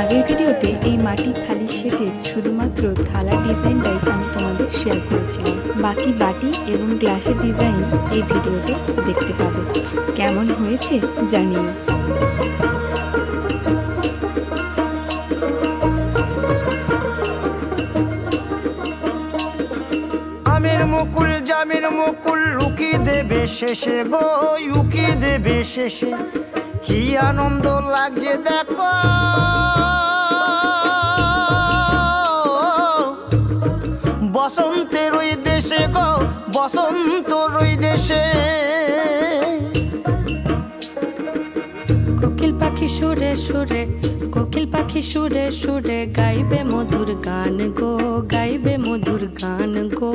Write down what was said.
আগের ভিডিওতে এই মাটির থালির সেটে শুধুমাত্র থালার ডিজাইনটাই আমি তোমাদের শেয়ার করেছিলাম। বাকি বাটি এবং গ্লাসের ডিজাইন এই ভিডিওতে দেখতে পাবে। কেমন হয়েছে জানিও। আমের মুকুল, জামের মুকুল লুকি দেবে শেষে গো, উকি দেবে শেষে। কি আনন্দ লাগছে দেখো। বসন্তের ওই দেশে গো বসন্ত ওই দেশে। কোকিল পাখি সুরে সুরে, কোকিল পাখি সুরে সুরে, গাইবে মধুর গান গো, গাইবে মধুর গান গো।